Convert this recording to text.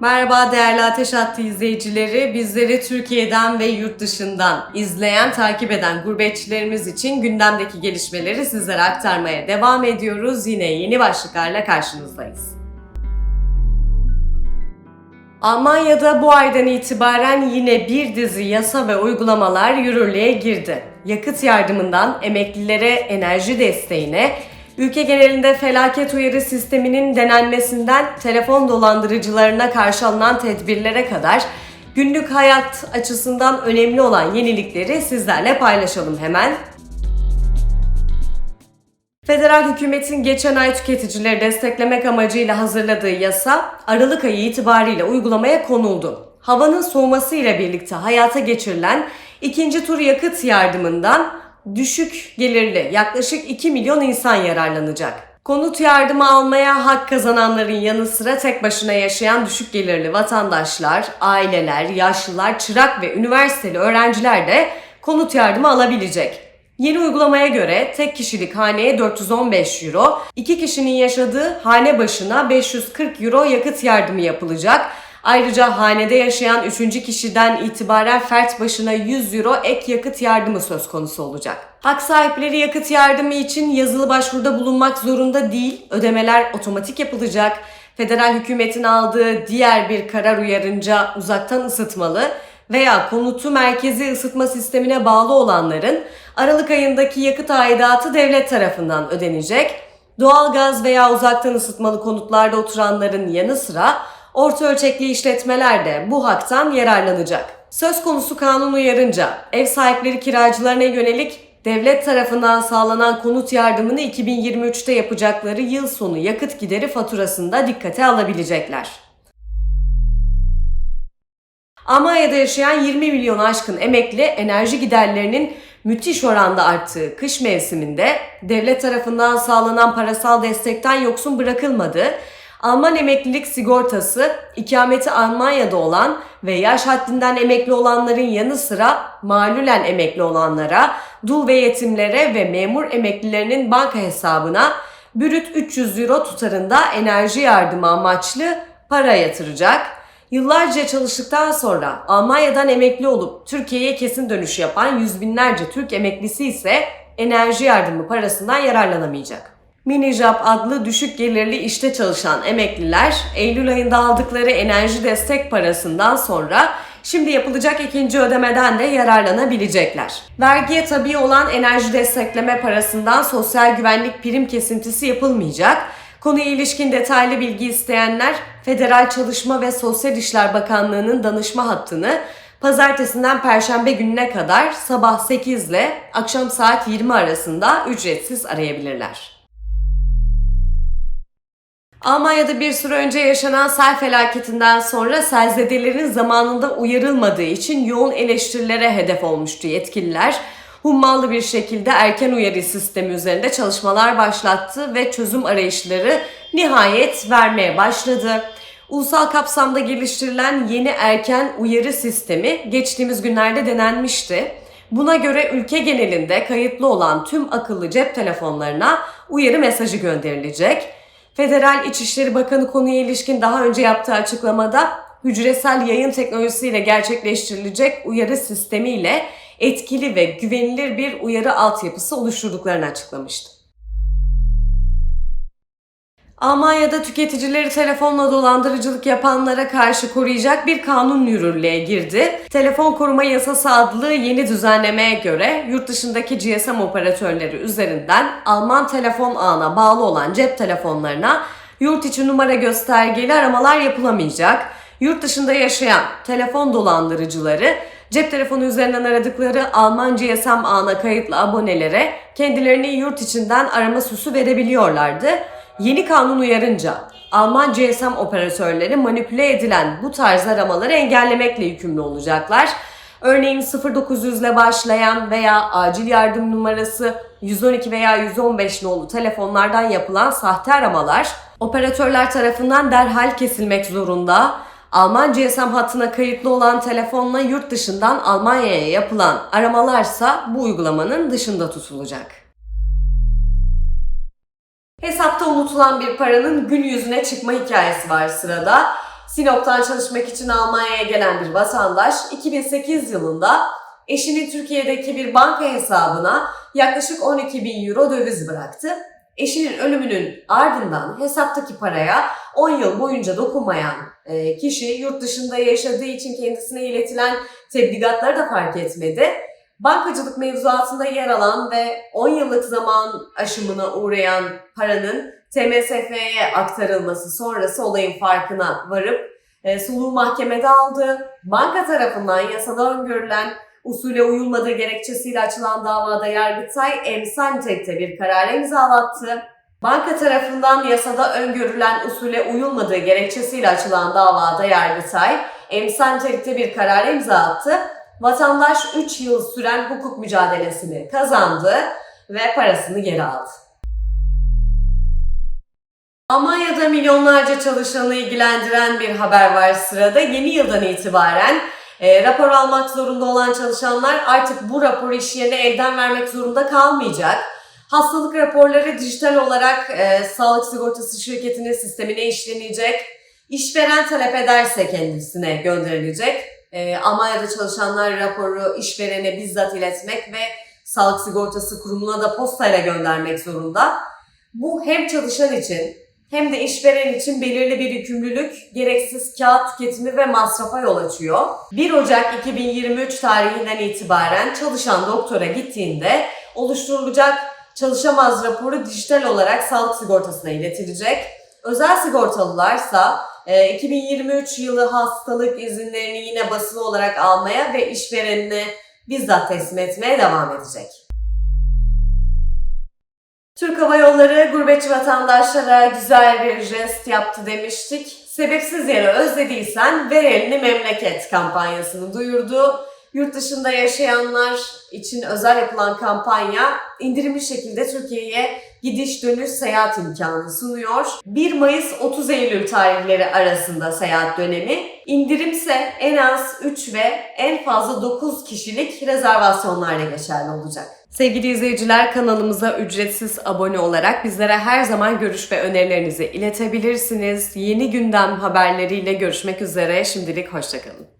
Merhaba değerli Ateş Hattı izleyicileri. Bizleri Türkiye'den ve yurt dışından izleyen, takip eden gurbetçilerimiz için gündemdeki gelişmeleri sizlere aktarmaya devam ediyoruz. Yine yeni başlıklarla karşınızdayız. Almanya'da bu aydan itibaren yine bir dizi yasa ve uygulamalar yürürlüğe girdi. Yakıt yardımından emeklilere enerji desteğine, ülke genelinde felaket uyarı sisteminin denenmesinden telefon dolandırıcılarına karşı alınan tedbirlere kadar günlük hayat açısından önemli olan yenilikleri sizlerle paylaşalım hemen. Federal hükümetin geçen ay tüketicileri desteklemek amacıyla hazırladığı yasa Aralık ayı itibariyle uygulamaya konuldu. Havanın soğuması ile birlikte hayata geçirilen ikinci tur yakıt yardımından düşük gelirli yaklaşık 2 milyon insan yararlanacak. Konut yardımı almaya hak kazananların yanı sıra tek başına yaşayan düşük gelirli vatandaşlar, aileler, yaşlılar, çırak ve üniversiteli öğrenciler de konut yardımı alabilecek. Yeni uygulamaya göre tek kişilik haneye 415 euro, iki kişinin yaşadığı hane başına 540 euro yakıt yardımı yapılacak. Ayrıca hanede yaşayan üçüncü kişiden itibaren fert başına 100 euro ek yakıt yardımı söz konusu olacak. Hak sahipleri yakıt yardımı için yazılı başvuruda bulunmak zorunda değil, ödemeler otomatik yapılacak. Federal hükümetin aldığı diğer bir karar uyarınca uzaktan ısıtmalı veya konutu merkezi ısıtma sistemine bağlı olanların Aralık ayındaki yakıt aidatı devlet tarafından ödenecek. Doğalgaz veya uzaktan ısıtmalı konutlarda oturanların yanı sıra orta ölçekli işletmeler de bu haktan yararlanacak. Söz konusu kanun uyarınca ev sahipleri kiracılarına yönelik devlet tarafından sağlanan konut yardımını 2023'te yapacakları yıl sonu yakıt gideri faturasında dikkate alabilecekler. Almanya'da yaşayan 20 milyon aşkın emekli enerji giderlerinin müthiş oranda arttığı kış mevsiminde devlet tarafından sağlanan parasal destekten yoksun bırakılmadı. Alman emeklilik sigortası ikameti Almanya'da olan ve yaş haddinden emekli olanların yanı sıra malulen emekli olanlara, dul ve yetimlere ve memur emeklilerinin banka hesabına bürüt 300 euro tutarında enerji yardımı amaçlı para yatıracak. Yıllarca çalıştıktan sonra Almanya'dan emekli olup Türkiye'ye kesin dönüş yapan yüz binlerce Türk emeklisi ise enerji yardımı parasından yararlanamayacak. Minijob adlı düşük gelirli işte çalışan emekliler Eylül ayında aldıkları enerji destek parasından sonra şimdi yapılacak ikinci ödemeden de yararlanabilecekler. Vergiye tabi olan enerji destekleme parasından sosyal güvenlik prim kesintisi yapılmayacak. Konuya ilişkin detaylı bilgi isteyenler Federal Çalışma ve Sosyal İşler Bakanlığı'nın danışma hattını pazartesinden perşembe gününe kadar sabah 8 ile akşam saat 20 arasında ücretsiz arayabilirler. Almanya'da bir süre önce yaşanan sel felaketinden sonra selzedelerin zamanında uyarılmadığı için yoğun eleştirilere hedef olmuştu yetkililer. Hummalı bir şekilde erken uyarı sistemi üzerinde çalışmalar başlattı ve çözüm arayışları nihayet vermeye başladı. Ulusal kapsamda geliştirilen yeni erken uyarı sistemi geçtiğimiz günlerde denenmişti. Buna göre ülke genelinde kayıtlı olan tüm akıllı cep telefonlarına uyarı mesajı gönderilecek. Federal İçişleri Bakanı konuya ilişkin daha önce yaptığı açıklamada hücresel yayın teknolojisiyle gerçekleştirilecek uyarı sistemiyle etkili ve güvenilir bir uyarı altyapısı oluşturduklarını açıklamıştı. Almanya'da tüketicileri telefonla dolandırıcılık yapanlara karşı koruyacak bir kanun yürürlüğe girdi. Telefon koruma yasası adlı yeni düzenlemeye göre yurt dışındaki GSM operatörleri üzerinden Alman telefon ağına bağlı olan cep telefonlarına yurt içi numara göstergeli aramalar yapılamayacak. Yurt dışında yaşayan telefon dolandırıcıları cep telefonu üzerinden aradıkları Alman GSM ağına kayıtlı abonelere kendilerini yurt içinden arama süsü verebiliyorlardı. Yeni kanun uyarınca Alman GSM operatörleri manipüle edilen bu tarz aramaları engellemekle yükümlü olacaklar. Örneğin 0900 ile başlayan veya acil yardım numarası 112 veya 115 nolu telefonlardan yapılan sahte aramalar operatörler tarafından derhal kesilmek zorunda. Alman GSM hattına kayıtlı olan telefonla yurt dışından Almanya'ya yapılan aramalarsa bu uygulamanın dışında tutulacak. Hesapta unutulan bir paranın gün yüzüne çıkma hikayesi var sırada. Sinop'tan çalışmak için Almanya'ya gelen bir vatandaş 2008 yılında eşinin Türkiye'deki bir banka hesabına yaklaşık 12 bin euro döviz bıraktı. Eşinin ölümünün ardından hesaptaki paraya 10 yıl boyunca dokunmayan e, kişi yurt dışında yaşadığı için kendisine iletilen tebligatları da fark etmedi. Bankacılık mevzuatında yer alan ve 10 yıllık zaman aşımına uğrayan paranın TMSF'ye aktarılması sonrası olayın farkına varıp e, suluğu mahkemede aldı. Banka tarafından yasada öngörülen usule uyulmadığı gerekçesiyle açılan davada Yargıtay emsal tekte bir karar imzalattı. Banka tarafından yasada öngörülen usule uyulmadığı gerekçesiyle açılan davada Yargıtay emsal tekte bir karar imza attı. Vatandaş 3 yıl süren hukuk mücadelesini kazandı ve parasını geri aldı. Almanya'da milyonlarca çalışanı ilgilendiren bir haber var sırada. Yeni yıldan itibaren e, rapor almak zorunda olan çalışanlar artık bu raporu iş yerine elden vermek zorunda kalmayacak. Hastalık raporları dijital olarak e, sağlık sigortası şirketinin sistemine işlenecek. İşveren talep ederse kendisine gönderilecek. E, Almanya'da çalışanlar raporu işverene bizzat iletmek ve sağlık sigortası kurumuna da postayla göndermek zorunda. Bu hem çalışan için hem de işveren için belirli bir yükümlülük, gereksiz kağıt tüketimi ve masrafa yol açıyor. 1 Ocak 2023 tarihinden itibaren çalışan doktora gittiğinde oluşturulacak çalışamaz raporu dijital olarak sağlık sigortasına iletilecek. Özel sigortalılarsa 2023 yılı hastalık izinlerini yine basılı olarak almaya ve işverenine bizzat teslim etmeye devam edecek. Türk Hava Yolları gurbetçi vatandaşlara güzel bir jest yaptı demiştik. Sebepsiz yere özlediysen ver elini memleket kampanyasını duyurdu. Yurt dışında yaşayanlar için özel yapılan kampanya indirimli şekilde Türkiye'ye gidiş dönüş seyahat imkanı sunuyor. 1 Mayıs 30 Eylül tarihleri arasında seyahat dönemi. İndirimse en az 3 ve en fazla 9 kişilik rezervasyonlarla geçerli olacak. Sevgili izleyiciler kanalımıza ücretsiz abone olarak bizlere her zaman görüş ve önerilerinizi iletebilirsiniz. Yeni gündem haberleriyle görüşmek üzere. Şimdilik hoşçakalın.